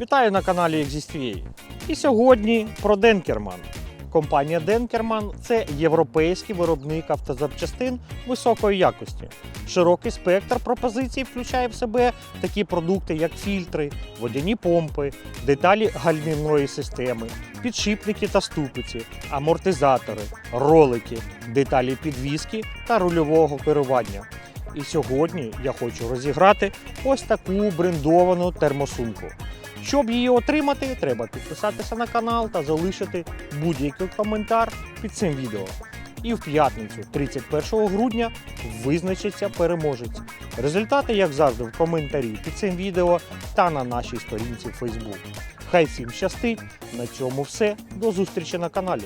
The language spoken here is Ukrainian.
Вітаю на каналі Exist.ua. І сьогодні про Денкерман. Компанія Денкерман це європейський виробник автозапчастин високої якості. Широкий спектр пропозицій включає в себе такі продукти, як фільтри, водяні помпи, деталі гальмівної системи, підшипники та ступиці, амортизатори, ролики, деталі підвіски та рульового керування. І сьогодні я хочу розіграти ось таку брендовану термосумку. Щоб її отримати, треба підписатися на канал та залишити будь-який коментар під цим відео. І в п'ятницю, 31 грудня, визначиться переможець. Результати, як завжди, в коментарі під цим відео та на нашій сторінці Facebook. Хай всім щастить! На цьому все. До зустрічі на каналі.